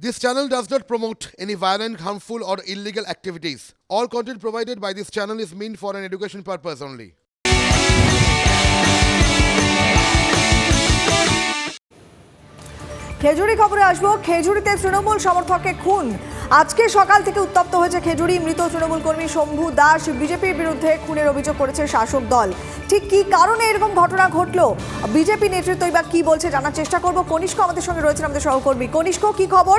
This channel does not promote any violent, harmful, or illegal activities. All content provided by this channel is meant for an education purpose only. Khejuri খবরে আসব খেজুরিতে তৃণমূল সমর্থককে খুন আজকে সকাল থেকে উত্তপ্ত হয়েছে খেজুরি, মৃত তৃণমূল কর্মী শম্ভু দাস। বিজেপির বিরুদ্ধে খুনের অভিযোগ করেছে শাসক দল। ঠিক কি কারণে এরকম ঘটনা ঘটলো? বিজেপি নেতৃত্বই বা কি বলছে জানার চেষ্টা করব। কনিষ্ক আমাদের সঙ্গে রয়েছেন আমাদের সহকর্মী। কনিষ্ক, কি খবর?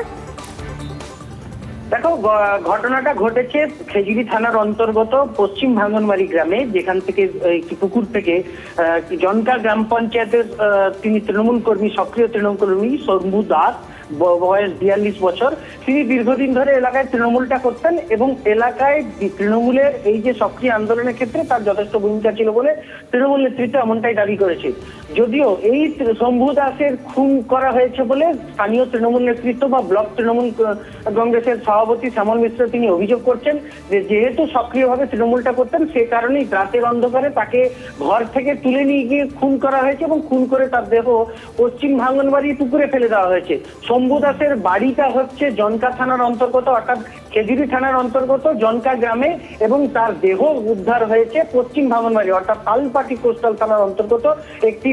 দেখো ঘটনাটা ঘটেছে খেজুরি থানার অন্তর্গত পশ্চিম ভাঙ্গনবাড়ি গ্রামে, যেখান থেকে একটি পুকুর থেকে জনকা গ্রাম পঞ্চায়েতের তিনি তৃণমূল কর্মী, সক্রিয় তৃণমূল কর্মী শম্ভু দাস বয়স বিয়াল্লিশ বছর, তিনি দীর্ঘদিন ধরে এলাকায় তৃণমূলটা করতেন এবং এলাকায় তৃণমূলের এই যে সক্রিয় আন্দোলনের ক্ষেত্রে তার যথেষ্ট ভূমিকা ছিল বলে তৃণমূল নেতৃত্ব এমনটাই দাবি করেছে। যদিও এই শম্ভু দাসের খুন করা হয়েছে বলে স্থানীয় তৃণমূল নেতৃত্ব বা ব্লক তৃণমূল কংগ্রেসের সভাপতি শ্যামল মিশ্র তিনি অভিযোগ করছেন যে যেহেতু সক্রিয়ভাবে তৃণমূলটা করতেন, সে কারণেই রাতের অন্ধকারে তাকে ঘর থেকে তুলে নিয়ে গিয়ে খুন করা হয়েছে এবং খুন করে তার দেহ পশ্চিম ভাঙ্গনবাড়ি পুকুরে ফেলে দেওয়া হয়েছে। শম্ভু দাসের বাড়িটা হচ্ছে জনকা থানার অন্তর্গত অর্থাৎ খেজুরি থানার অন্তর্গত জনকা গ্রামে এবং তার দেহ উদ্ধার হয়েছে পশ্চিম ভাঙনবাড়ি অর্থাৎ তালপাটি কোস্টাল থানার অন্তর্গত একটি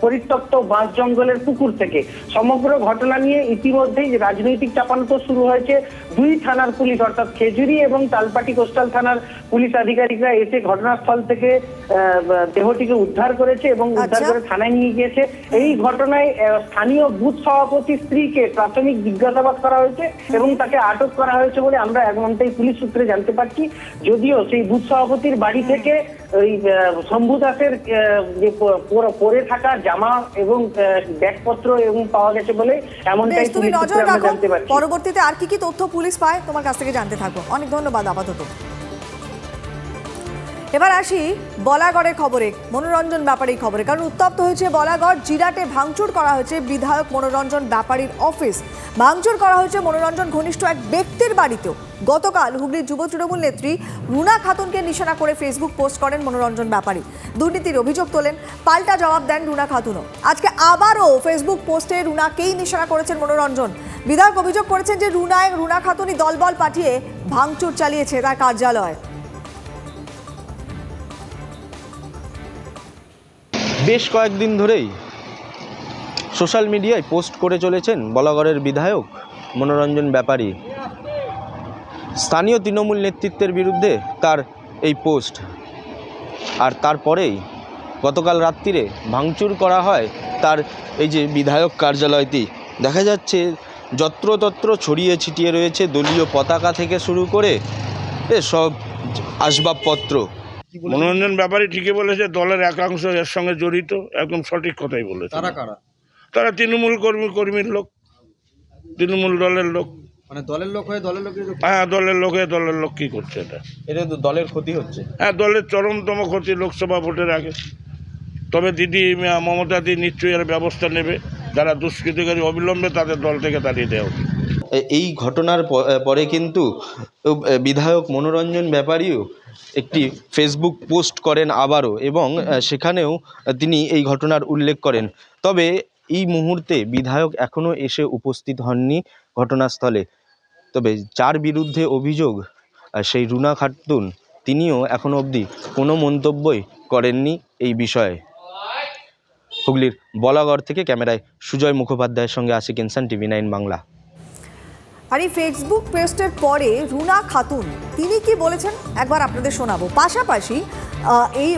পরিত্যক্ত বাঁশ জঙ্গলের পুকুর থেকে। সমগ্র ঘটনা নিয়ে ইতিমধ্যেই রাজনৈতিক চাপান্ত শুরু হয়েছে। দুই থানার পুলিশ অর্থাৎ খেজুরি এবং তালপাটি কোস্টাল থানার পুলিশ আধিকারিকরা এসে ঘটনাস্থল থেকে আহ, দেহটিকে উদ্ধার করেছে এবং উদ্ধার আচ্ছা। করে থানায় নিয়ে গিয়েছে। এই ঘটনায় স্থানীয় বুথ সভাপতির স্ত্রীকে প্রাথমিক জিজ্ঞাসাবাদ করা হয়েছে এবং তাকে আটক করা হয়েছে বলে আমরা এমনটাই পুলিশ সূত্রে জানতে পারছি। যদিও সেই বুথ সভাপতির বাড়ি থেকে ওই শম্ভু দাসের যে পরে থাকা জামা এবং ব্যাগপত্র এবং পাওয়া গেছে বলে এমনটাই পুলিশ সূত্রে আমরা জানতে পারছি। পরবর্তীতে আর কি কি তথ্য পুলিশ পায় তোমার কাছ থেকে জানতে থাকব। অনেক ধন্যবাদ আপাতত। এবার আসি বলাগড়ের খবরে, মনোরঞ্জন ব্যাপারীর খবরে। কারণ উত্তপ্ত হয়েছে বলাগড়, জিরাটে ভাঙচুর করা হয়েছে বিধায়ক মনোরঞ্জন ব্যাপারীর অফিস। ভাঙচুর করা হয়েছে মনোরঞ্জন ঘনিষ্ঠ এক ব্যক্তির বাড়িতেও। গতকাল হুগলির যুব তৃণমূল নেত্রী রুনা খাতুনকে নিশানা করে ফেসবুক পোস্ট করেন মনোরঞ্জন ব্যাপারী। দুর্নীতির অভিযোগ তোলেন, পাল্টা জবাব দেন রুনা খাতুনও। আজকে আবারও ফেসবুক পোস্টে রুনাকেই নিশানা করেছেন মনোরঞ্জন। বিধায়ক অভিযোগ করেছেন যে রুনায়, রুনা খাতুনই দলবল পাঠিয়ে ভাঙচুর চালিয়েছে তার কার্যালয়। বেশ কয়েকদিন ধরেই সোশ্যাল মিডিয়ায় পোস্ট করে চলেছেন বলাগড়ের বিধায়ক মনোরঞ্জন ব্যাপারী। স্থানীয় তৃণমূল নেতৃত্বের বিরুদ্ধে তার এই পোস্ট। আর তারপরেই গতকাল রাত্রিরে ভাঙচুর করা হয় তার এই যে বিধায়ক কার্যালয়টি। দেখা যাচ্ছে যত্রতত্র ছড়িয়ে ছিটিয়ে রয়েছে দলীয় পতাকা থেকে শুরু করে, এ সব আসবাবপত্র। মনোরঞ্জন ব্যাপারী ঠিকই বলেছে দলের একাংশ এর সঙ্গে জড়িত একদম সঠিক কথাই বলেছে। তারা কারা? তারা তৃণমূল কর্মী কর্মীর লোক তৃণমূল দলের লোক। মানে দলের লোক হয়ে দলের লোকের হ্যাঁ দলের লোক হয়ে দলের লোক কি করছে এটা? এটা তো দলের ক্ষতি হচ্ছে। হ্যাঁ দলের চরমতম ক্ষতি লোকসভা ভোটের আগে। তবে দিদি আহ, মমতা দি নিশ্চয়ই এর ব্যবস্থা নেবে। যারা দুষ্কৃতিকারী অবিলম্বে তাদের দল থেকে তাড়িয়ে দেওয়া উচিত। এই ঘটনার পরে কিন্তু বিধায়ক মনোরঞ্জন ব্যাপারীও একটি ফেসবুক পোস্ট করেন আবারও এবং সেখানেও তিনি এই ঘটনার উল্লেখ করেন। তবে এই মুহূর্তে বিধায়ক এখনও এসে উপস্থিত হননি ঘটনাস্থলে। তবে যার বিরুদ্ধে অভিযোগ সেই রুনা খাতুন, তিনিও এখনও অবধি কোনো মন্তব্যই করেননি এই বিষয়ে। হুগলির বলাগড় থেকে ক্যামেরায় সুজয় মুখোপাধ্যায়ের সঙ্গে আশিক ইনসান টিভি নাইন বাংলা। আর এই ফেসবুক পোস্টের পরে রুনা খাতুন, তিনি কি বলেছেন? একবার আপনাদের শোনাবো। পাশাপাশি এই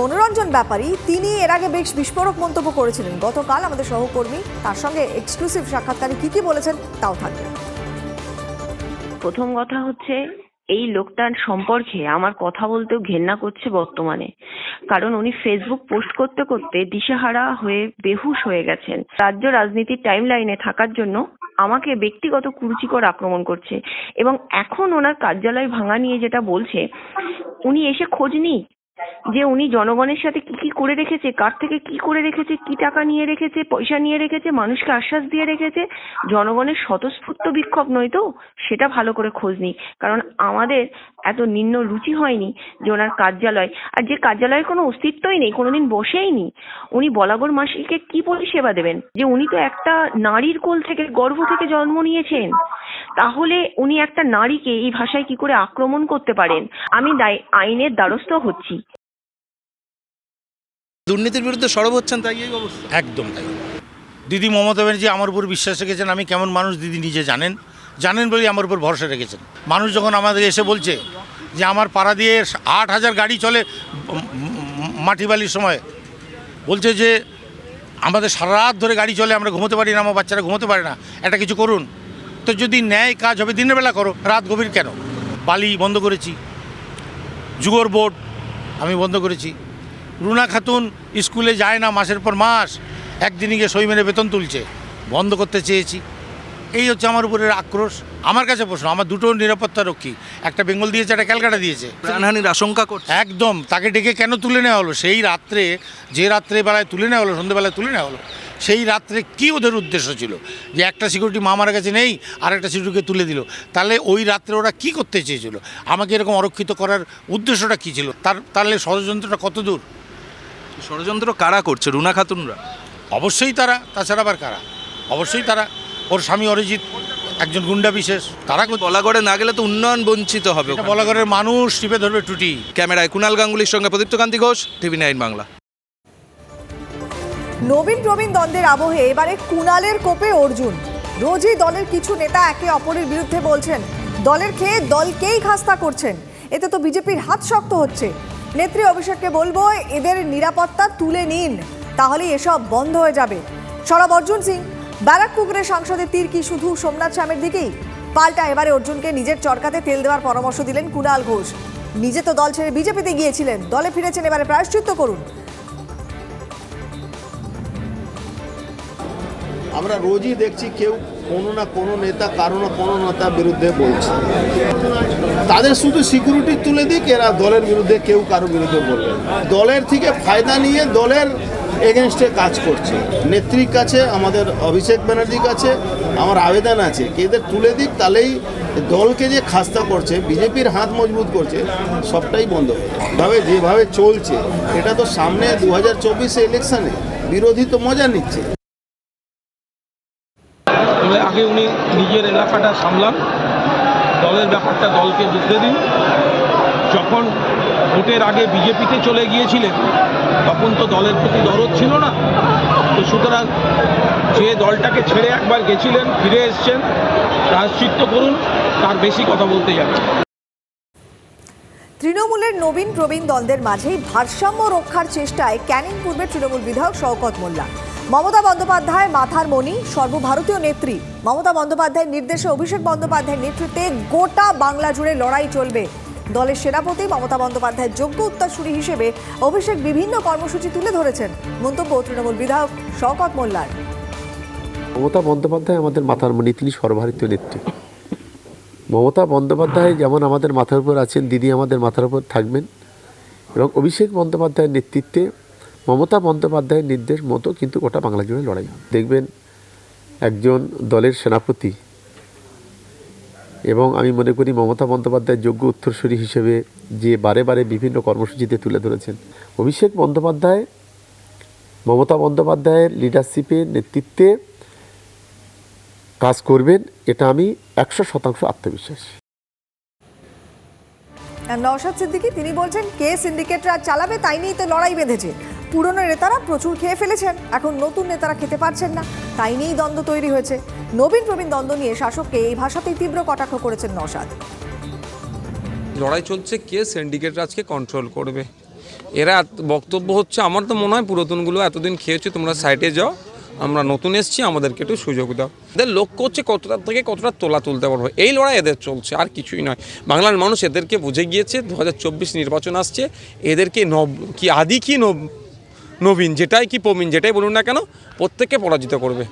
মনোরঞ্জন ব্যাপারী, তিনি এর আগে বেশ বিস্ফোরক মন্তব্য করেছিলেন। গতকাল আমাদের সহকর্মী তার সঙ্গে এক্সক্লুসিভ সাক্ষাৎকারে কি কি বলেছেন তাও থাকবে। প্রথম কথা হচ্ছে, এই লোকটার সম্পর্কে আমার কথা বলতেও ঘেন্না করছে বর্তমানে। কারণ উনি ফেসবুক পোস্ট করতে করতে দিশেহারা হয়ে বেহুশ হয়ে গেছেন। রাজ্য রাজনীতির টাইম লাইনে থাকার জন্য আমাকে ব্যক্তিগত কুরুচিকর আক্রমণ করছে। এবং এখন ওনার কার্যালয় ভাঙা নিয়ে যেটা বলছে, উনি এসে খোঁজ নিই যে উনি জনগণের সাথে কি কি করে রেখেছে? কার থেকে কি করে রেখেছে? কি টাকা নিয়ে রেখেছে? পয়সা নিয়ে রেখেছে? মানুষকে আশ্বাস দিয়ে রেখেছে? জনগণের স্বতঃস্ফূর্ত বিক্ষোভ নয় তো? সেটা ভালো করে খোঁজ নিই। কারণ আমাদের এত নিম্ন রুচি হয়নি যে ওনার কার্যালয়। আর যে কার্যালয়ের কোনো অস্তিত্বই নেই, কোনোদিন বসেই নি উনি বলাগড় মাসিকে কি পরিষেবা দেবেন? যে উনি তো একটা নারীর কোল থেকে, গর্ভ থেকে জন্ম নিয়েছেন। তাহলে উনি একটা নারীকে এই ভাষায় কি করে আক্রমণ করতে পারেন? আমি আইনের দ্বারস্থ হচ্ছি। দুর্নীতির বিরুদ্ধে সরব হচ্ছেন, তাই এই অবস্থা। একদম তাই। দিদি মমতা ব্যানার্জি আমার উপর বিশ্বাস রেখেছেন, আমি কেমন মানুষ দিদি নিজে জানেন। জানেন বলেই আমার উপর ভরসা রেখেছেন। মানুষ যখন আমাদের এসে বলছে যে আমার পাড়া দিয়ে আট হাজার গাড়ি চলে মাটি বালির সময়, বলছে যে আমাদের সারা রাত ধরে গাড়ি চলে, আমরা ঘুমোতে পারি না, আমার বাচ্চারা ঘুমোতে পারে না, একটা কিছু করুন। তো যদি ন্যায় কাজ হবে, দিনের বেলা করো, রাত গভীর কেন? বালি বন্ধ করেছি যুগর বোর্ড আমি বন্ধ করেছি। রুনা খাতুন স্কুলে যায় না মাসের পর মাস একদিনই গিয়ে সই মেরে বেতন তুলছে বন্ধ করতে চেয়েছি। এই হচ্ছে আমার উপরের আক্রোশ। আমার কাছে প্রশ্ন আমার দুটো নিরাপত্তা রক্ষী একটা বেঙ্গল দিয়েছে একটা ক্যালকাটা দিয়েছে। প্রাণহানির আশঙ্কা করছে। একদম তাকে ডেকে কেন তুলে নেওয়া হলো? সেই রাত্রে যে রাত্রে বেলায় তুলে নেওয়া হলো সন্ধ্যেবেলায় তুলে নেওয়া হলো সেই রাত্রে কি ওদের উদ্দেশ্য ছিল? যে একটা সিকিউরিটি মা মারা কাছে নেই আর একটা সিকিউরিটিকে তুলে দিল। তাহলে ওই রাত্রে ওরা কি করতে চেয়েছিল? আমাকে এরকম অরক্ষিত করার উদ্দেশ্যটা কী ছিল? তার তাহলে ষড়যন্ত্রটা কত দূর? ষড়যন্ত্র কারা করছে? রুনা খাতুনরা। অবশ্যই তারা তাছাড়া আবার কারা? অবশ্যই তারা। ওর স্বামী অরিজিৎ একজন গুন্ডা বিশেষ তারা। বলাগড়ে না গেলে তো উন্নয়ন বঞ্চিত হবে এটা বলাগড়ের মানুষ টিপে ধরবে টুটি। ক্যামেরায় কুণাল গাঙ্গুলির সঙ্গে প্রদীপ্ত কান্তি ঘোষ টিভি নাইন বাংলা। নবীন প্রবীণ দ্বন্দ্বের আবহে এবারে কুণালের কোপে অর্জুন। রোজই দলের কিছু নেতা একে অপরের বিরুদ্ধে বলছেন দলের খেয়ে দলকেই খাস্তা করছেন। এতে তো বিজেপির হাত শক্ত হচ্ছে। নেত্রী অভিষেককে বলব, এদের নিরাপত্তা তুলে নিন তাহলে এসব বন্ধ হয়ে যাবে। সরব অর্জুন সিং ব্যারাকপুকুরের সাংসদের তীর কি শুধু সোমনাথ শ্যামের দিকেই? পাল্টা এবারে অর্জুনকে নিজের চরকাতে তেল দেওয়ার পরামর্শ দিলেন কুণাল ঘোষ। নিজে তো দল ছেড়ে বিজেপিতে গিয়েছিলেন, দলে ফিরেছেন এবারে প্রায়শ্চিত্ত করুন। আমরা রোজই দেখছি কেউ কোনো না কোনো নেতা, কারও না কোনো নেতার বিরুদ্ধে বলছে। তাদের শুধু সিকিউরিটি তুলে দিক, এরা দলের বিরুদ্ধে কেউ কারও বিরুদ্ধে বলবে দলের থেকে ফায়দা নিয়ে দলের এগেনস্টে কাজ করছে। নেত্রীর কাছে, আমাদের অভিষেক ব্যানার্জির কাছে আমার আবেদন আছে কি এদের তুলে দিক, তাহলেই দলকে যে খাস্তা করছে, বিজেপির হাত মজবুত করছে, সবটাই বন্ধ ভাবে যেভাবে চলছে, এটা তো সামনে দু হাজার চব্বিশে ইলেকশানে বিরোধী তো মজা নিচ্ছে। আগে উনি নিজের এলাকাটা সামলান। দলের ব্যাপারটা দলকে বুঝতে দিন। যখন ভোটের আগে বিজেপিতে চলে গিয়েছিলেন, তখন তো দলের প্রতি দরদ ছিল না। তো সুতরাং যে দলটাকে ছেড়ে একবার গেছিলেন, ফিরে এসছেন প্রায়শ্চিত্ত করুন, তার বেশি কথা বলতে যাবে। তৃণমূলের নবীন প্রবীণ দ্বন্দ্বের মাঝেই ভারসাম্য রক্ষার চেষ্টায় ক্যানিং পূর্বের তৃণমূল বিধায়ক শওকত মোল্লা। মমতা বন্দ্যোপাধ্যায়, মাথার মণি, সর্বভারতীয় নেত্রী। মমতা বন্দ্যোপাধ্যায়ের নির্দেশে অভিষেক বন্দ্যোপাধ্যায়ের নেতৃত্বে গোটা বাংলা জুড়ে লড়াই চলবে। দলের সেনাপতি মমতা বন্দ্যোপাধ্যায়ের যোগ্য উত্তরসূরি হিসেবে অভিষেক বিভিন্ন কর্মসূচি তুলে ধরেছেন। মন্তব্য তৃণমূল বিধায়ক শওকত মোল্লার। মমতা বন্দ্যোপাধ্যায় আমাদের মাথার মণি, তিনি সর্বভারতীয় নেত্রী। মমতা বন্দ্যোপাধ্যায় যেমন আমাদের মাথার উপর আছেন, দিদি আমাদের মাথার উপর থাকবেন। এবং অভিষেক বন্দ্যোপাধ্যায়ের নেতৃত্বে মমতা বন্দ্যোপাধ্যায়ের নির্দেশ মতো কিন্তু গোটা বাংলা জুড়ে লড়াই হবে। দেখবেন একজন দলের সেনাপতি এবং আমি মনে করি মমতা বন্দ্যোপাধ্যায়ের যোগ্য উত্তরসূরি হিসেবে যে বারে বারে বিভিন্ন কর্মসূচিতে তুলে ধরেছেন। অভিষেক বন্দ্যোপাধ্যায়, মমতা বন্দ্যোপাধ্যায়ের লিডারশিপের নেতৃত্বে কাজ করবেন, এটা আমি একশো শতাংশ আত্মবিশ্বাস। নওশাদ সিদ্দিকী, তিনি বলছেন, কে সিন্ডিকেটরা চালাবে, তাই নিয়েই তো লড়াই বেঁধেছে। পুরনো নেতারা প্রচুর খেয়ে ফেলেছেন। এখন নতুন নেতারা খেতে পারছেন না। তাই নিয়েই দ্বন্দ্ব তৈরি হয়েছে। নবীন প্রবীণ দ্বন্দ্ব নিয়ে শাসককে এই ভাষাতেই তীব্র কটাক্ষ করেছেন নওশাদ। লড়াই চলছে কে? সিন্ডিকেট আজকে কন্ট্রোল করবে। এরা বক্তব্য হচ্ছে, আমার তো মনে হয় পুরাতনগুলো এতদিন খেয়েছে, তোমরা সাইডে যাও, আমরা নতুন এসেছি, আমাদেরকে একটু সুযোগ দাও। এদের লক্ষ্য হচ্ছে কতটা থেকে কতটা তোলা তুলতে পারব। এই লড়াই এদের চলছে, আর কিছুই নয়। বাংলার মানুষ এদেরকে বুঝে গিয়েছে, দু হাজার চব্বিশ নির্বাচন আসছে, এদেরকে নব কি আদি কি নব নবীন যেটাই কি প্রবীণ যেটাই বলুন না কেন প্রত্যেককে পরাজিত করবে।